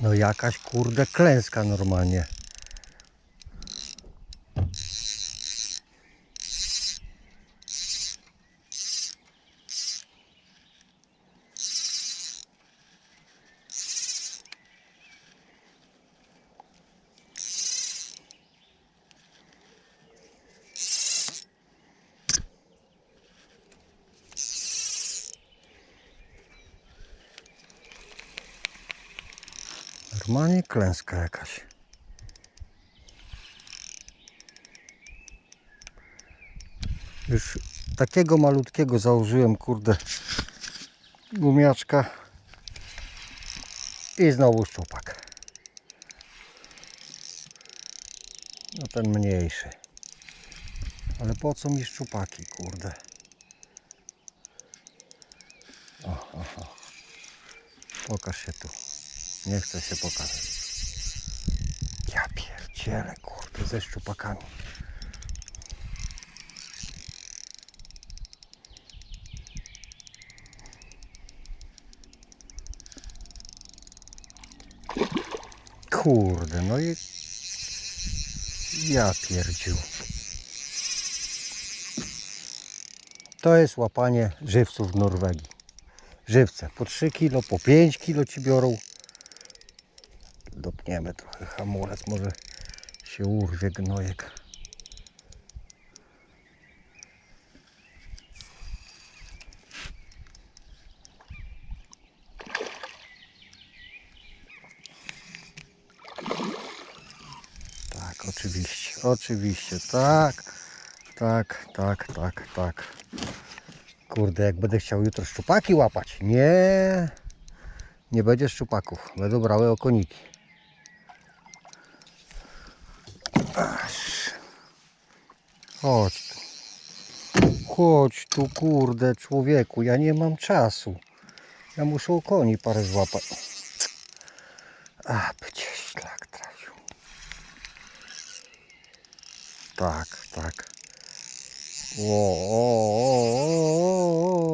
No jakaś kurde klęska normalnie. Normalnie klęska jakaś. Już takiego malutkiego założyłem, kurde, gumiaczka. I znowu szczupak. No ten mniejszy. Ale po co mi szczupaki, kurde? O, o, o. Pokaż się tu. Nie chcę się pokazać. Ja pierdzielę, kurde, ze szczupakami. Kurde, no i... Ja pierdziu. To jest łapanie żywców w Norwegii. Żywce po 3 kilo, po 5 kilo ci biorą dopniemy trochę hamulec, może się urwie gnojek. Tak, oczywiście, oczywiście, tak, tak, tak, tak, tak. Kurde, jak będę chciał jutro szczupaki łapać, nie, nie będzie szczupaków, będą brały okoniki. Chodź tu. Chodź tu, kurde, człowieku, ja nie mam czasu. Ja muszę o koni parę złapać. A, będzie szlak trafił. Tak, tak. O, o, o, o, o,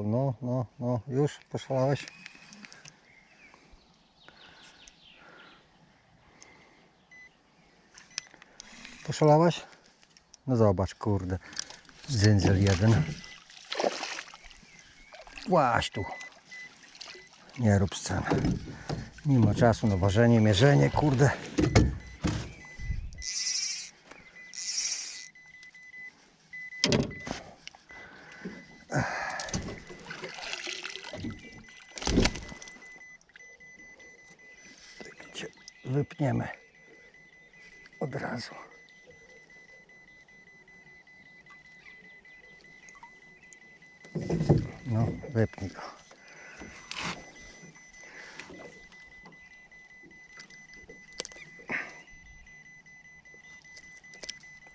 o. No, no, no, już poszalałeś? Poszalałaś? No zobacz, kurde. Dzyndziel jeden. Łaś tu. Nie rób scen. Ma czasu na ważenie, mierzenie, kurde. Tak cię wypniemy od razu. No, wypnij go.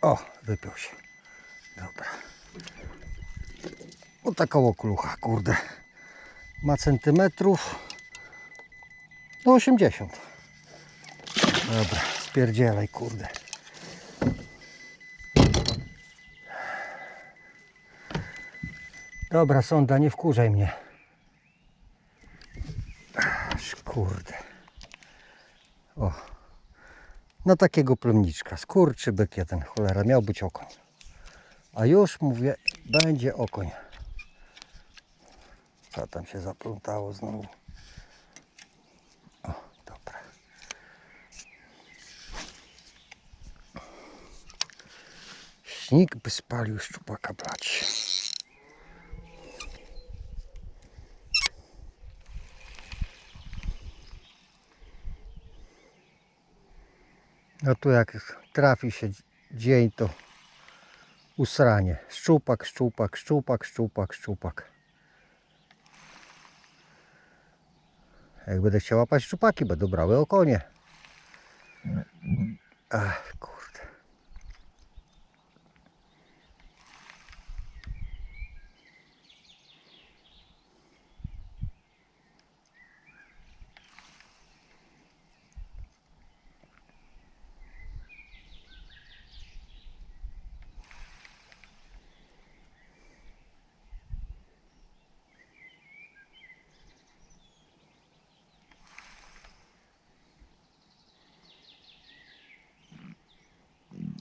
O, wypiął się. Dobra. O taka oklucha, kurde. Ma centymetrów. No 80. Dobra, spierdzielaj, kurde. Dobra, sonda, nie wkurzaj mnie. Kurde. O. No takiego plemniczka. Skurczybyk jeden, cholera, miał być okoń. A już mówię, będzie okoń. Co tam się zaplątało znowu? O, dobra. Śnik by spalił szczupaka brać. No tu jak trafi się dzień, to usranie. Szczupak, szczupak, szczupak, szczupak, szczupak. Jak będę chciał łapać szczupaki, będą brały okonie. Ach,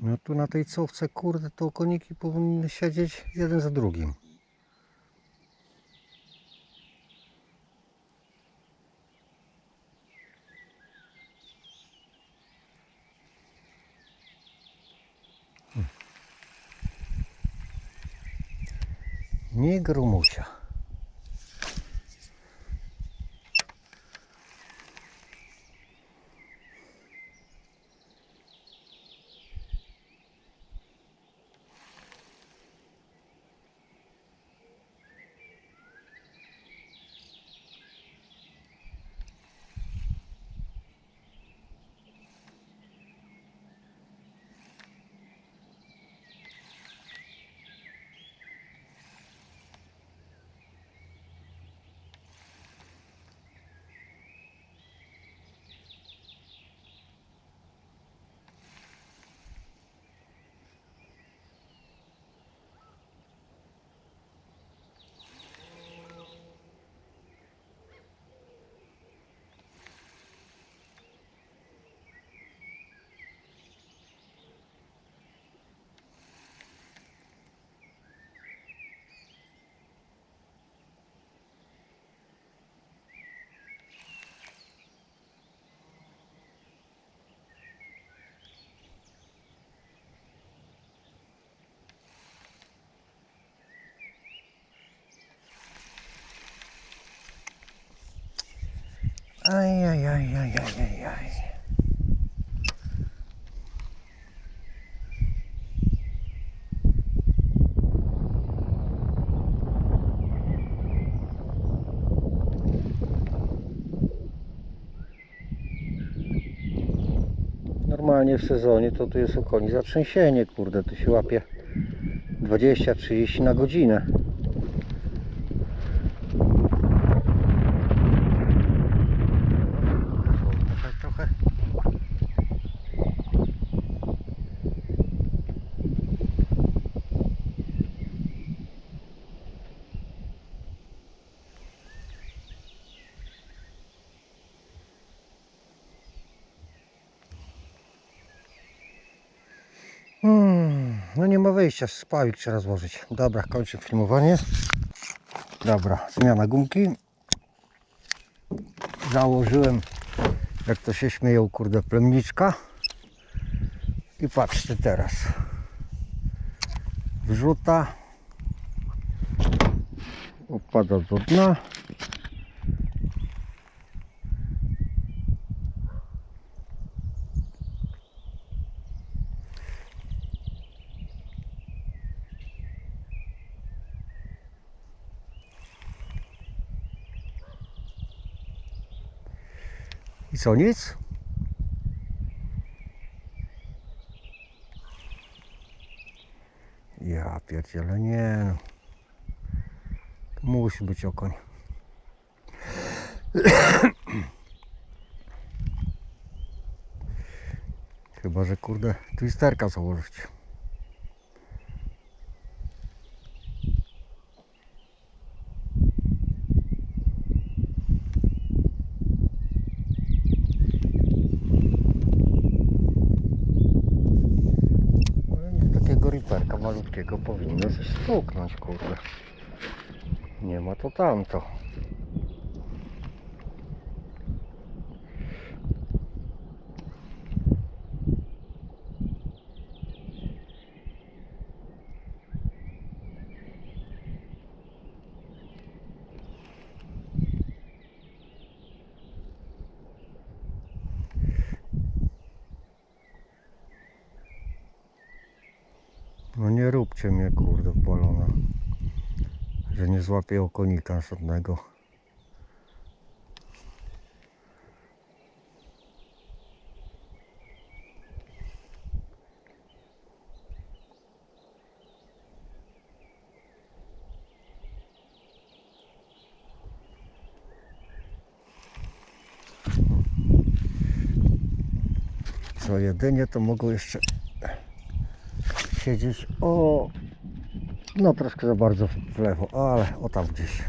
No tu na tej cofce, kurde, to koniki powinny siedzieć jeden za drugim. Nie grumusia. Aj, aj, aj, aj, aj. Normalnie w sezonie to tu jest okoni zatrzęsienie, kurde, tu się łapie 20-30 na godzinę. Trochę, trochę. Hmm, no nie ma wyjścia, spawik trzeba złożyć. Dobra, kończę filmowanie. Dobra, zmiana gumki. Założyłem jak to się śmieją, kurde, plemniczka. I patrzcie teraz. Wrzuta. Opada do dna. Co, nic? Ja pierdzielę, nie no. Musi być okoń. Chyba, że kurde twisterka założyć. No, Takiego riperka malutkiego powinno coś stuknąć, kurde. Nie ma to tamto. Róbcie mnie kurde bolona. Że nie złapię okonika żadnego. Co jedynie to mogą jeszcze siedzieć o no troszkę za bardzo w lewo, ale o tam gdzieś.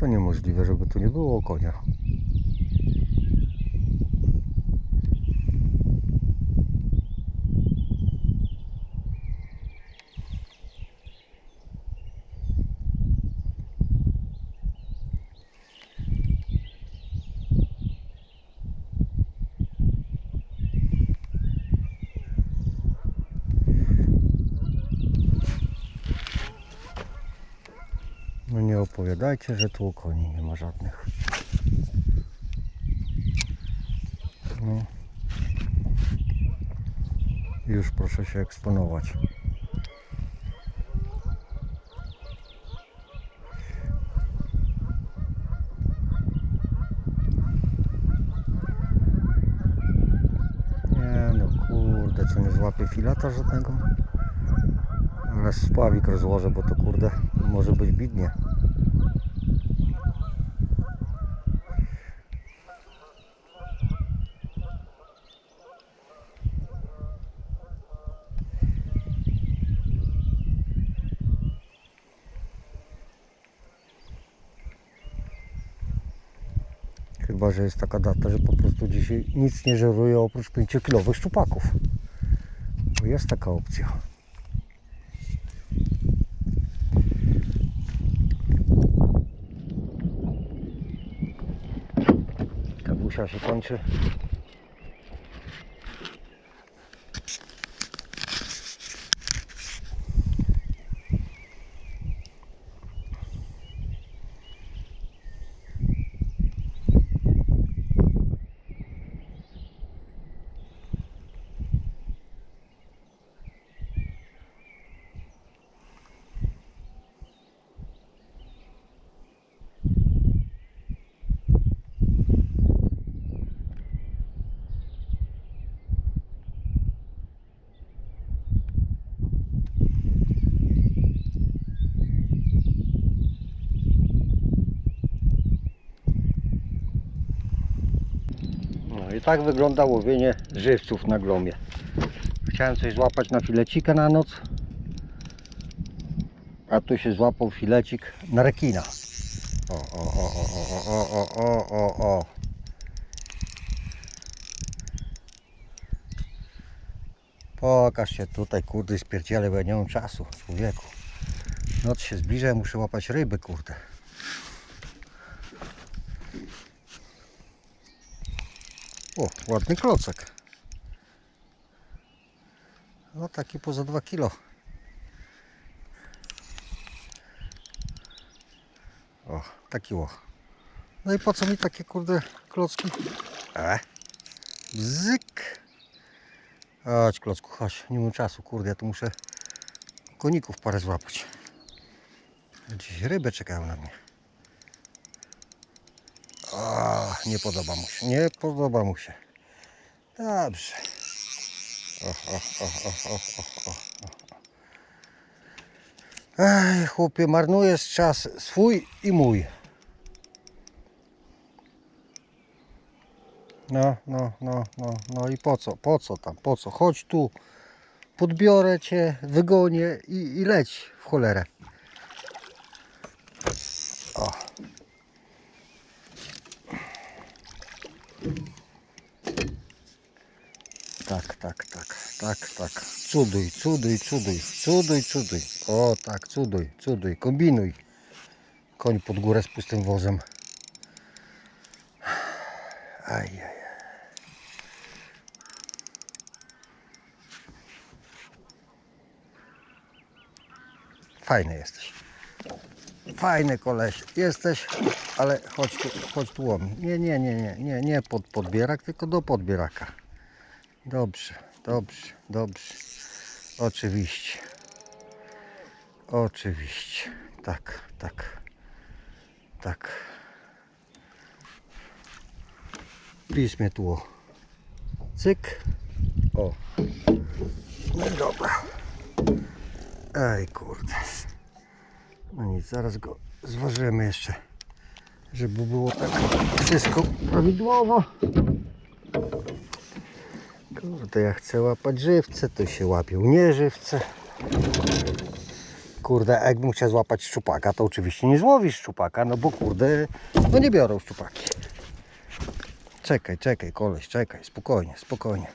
To niemożliwe, żeby tu nie było konia. No nie opowiadajcie, że tu koni nie ma żadnych. No. Już proszę się eksponować. No kurde, co nie złapie filata żadnego? Ale spławik rozłożę, bo to kurde może być bidnie. Chyba, że jest taka data, że po prostu dzisiaj nic nie żeruję oprócz 5-kilowych szczupaków. Jest taka opcja. Kawusia się kończy. I tak wygląda łowienie żywców na glomie. Chciałem coś złapać na filecika na noc. A tu się złapał filecik na rekina. O, o, o, o, o, o, o, o, o. Pokaż się tutaj, kurde, spierdziele, bo ja nie mam czasu, człowieku. Noc się zbliża, muszę łapać ryby, kurde. O, ładny klocek. No taki poza 2 kilo. O, taki ło. No i po co mi takie kurde klocki? E. Bzyk. Chodź klocku, chodź. Nie mam czasu, kurde, ja tu muszę koników parę złapać. Dziś ryby czekają na mnie. O, nie podoba mu się, nie podoba mu się. Dobrze. O, o, o, o, o, o, o, chłopie, marnujesz czas swój i mój. No, no, no, no, no i po co, po co tam, po co? Chodź tu, podbiorę cię, wygonię i, i leć w cholerę. O. Tak, tak, tak, tak, tak. Cuduj, cuduj, cuduj, cuduj, cuduj. O tak, cuduj, cuduj, kombinuj. Koń pod górę z pustym wozem. Ajaj. Fajny jesteś. Fajny koleś jesteś, ale chodź chodź tu łomi. Nie, nie, nie, nie, nie, nie pod podbierak, tylko do podbieraka. Dobrze, dobrze, dobrze. Oczywiście. Oczywiście. Tak, tak. Tak. Pisz tu. o. Cyk. O. No dobra. Ej, kurde. No nic, zaraz go zważymy jeszcze. Żeby było tak wszystko prawidłowo. Kurde, ja chcę łapać żywce, to się łapią nieżywce. kurde, jakbym chciał złapać szczupaka, to oczywiście nie złowisz szczupaka, no bo kurde, no nie biorą szczupaki. Czekaj, czekaj, koleś, czekaj, spokojnie, spokojnie.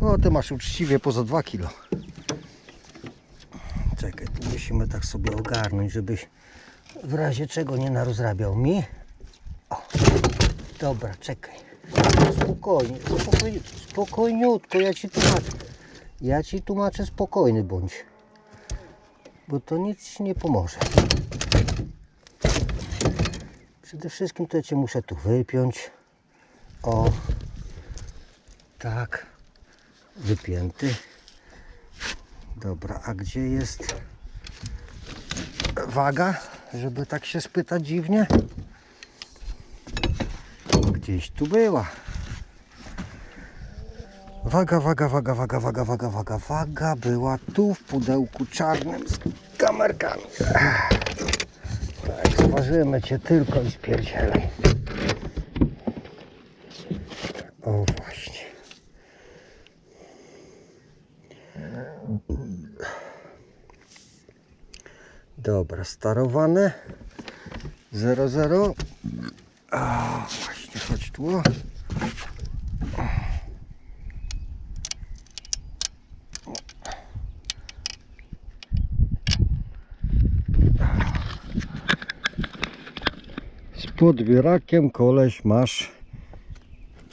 No, ty masz uczciwie poza 2 kilo. Czekaj, musimy tak sobie ogarnąć, żebyś w razie czego nie narozrabiał mi. O, dobra, czekaj. Spokojnie, spokojnie, spokojniutko, ja ci tłumaczę. Ja ci tłumaczę, spokojny bądź. Bo to nic ci nie pomoże. Przede wszystkim to ja cię muszę tu wypiąć. O, tak, wypięty. Dobra, a gdzie jest waga, żeby tak się spytać dziwnie? Gdzieś tu była. Waga, waga, waga, waga, waga, waga, waga, waga była tu w pudełku czarnym z kamerkami. Tak, zważymy cię tylko i spierdzielaj. O właśnie. Dobra, starowane. 00. A, właśnie, chodź tu. Z podbierakiem koleś masz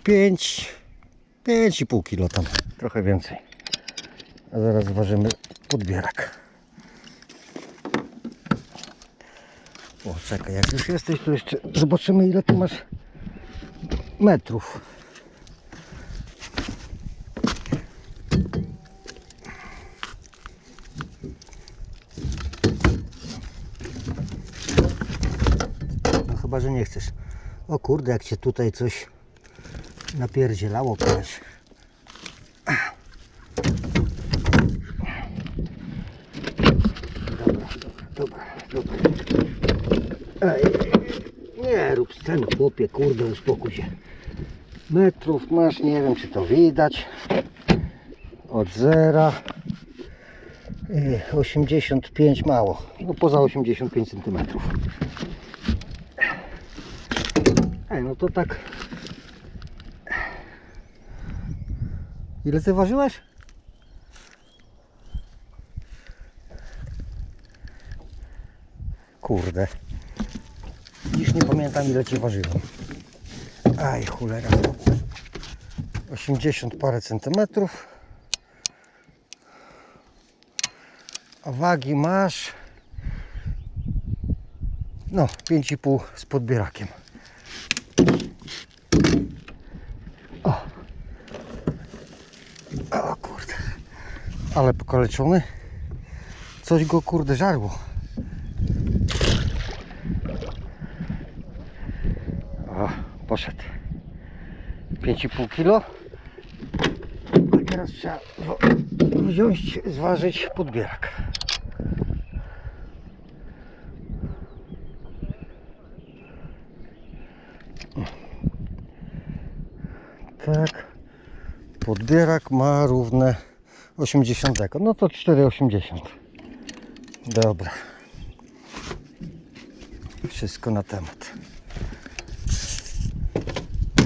5 5,5 kilo tam, trochę więcej. A zaraz ważymy podbierak. O, czekaj, jak już jesteś, to jeszcze zobaczymy ile tu masz metrów. No chyba, że nie chcesz. O kurde, jak cię tutaj coś napierdzielało koleś. Dobra, dobra, dobra. Ej, scen, chłopie, kurde, uspokój się. Metrów masz, nie wiem czy to widać. Od zera. Ej, 85 mało. No poza 85 cm. Ej, no to tak. Ile ty ważyłeś? Kurde. Dziś nie pamiętam ile ci ważyłem. Aj, cholera. 80 parę centymetrów. A wagi masz. No, 5,5 z podbierakiem. O. o kurde. Ale pokaleczony. Coś go kurde żarło. O, poszedł. 5,5 kilo. A teraz trzeba wziąć, zważyć podbierak. Tak. Podbierak ma równe 80. No to 4,80. Dobra. Wszystko na temat.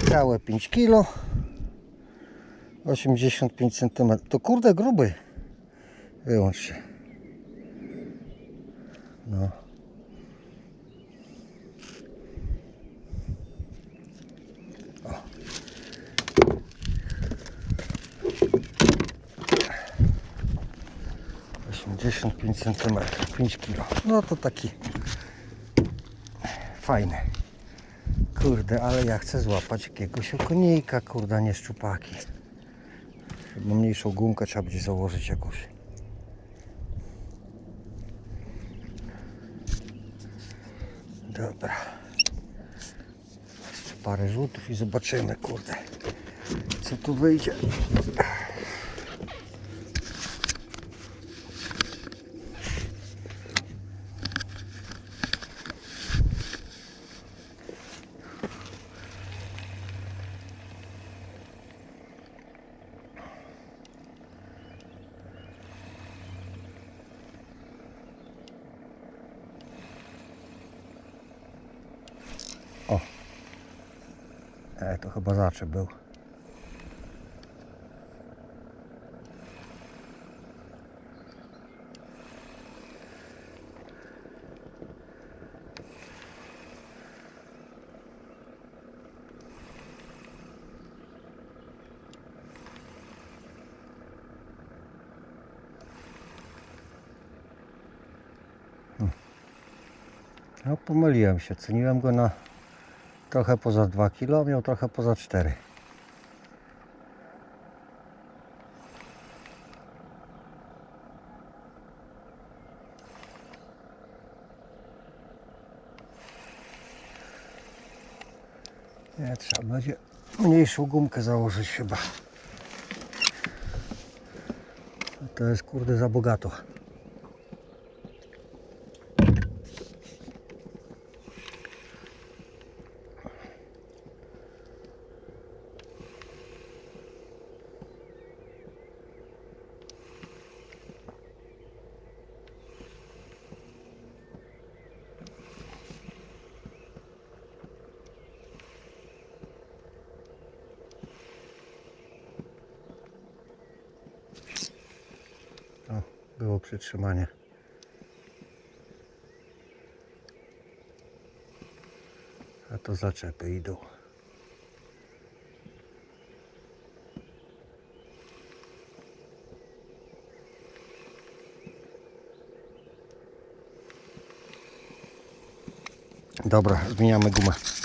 Całe 5 kg. 85 cm. To kurde gruby. Wyłącz się. No. O. 85 cm. 5 kg. No to taki fajny. Kurde, ale ja chcę złapać jakiegoś okonika, kurde, nie szczupaki. Żeby mniejszą gumkę trzeba będzie założyć jakąś. Dobra. Jeszcze parę rzutów i zobaczymy, kurde, co tu wyjdzie. E, to chyba zaczep był. No pomyliłem się, ceniłem go na trochę poza 2 kg, miał trochę poza 4. Nie, trzeba będzie mniejszą gumkę założyć chyba. To jest kurde za bogato. O, było przytrzymanie. A to zaczepy idą. Dobra, zmieniamy gumę.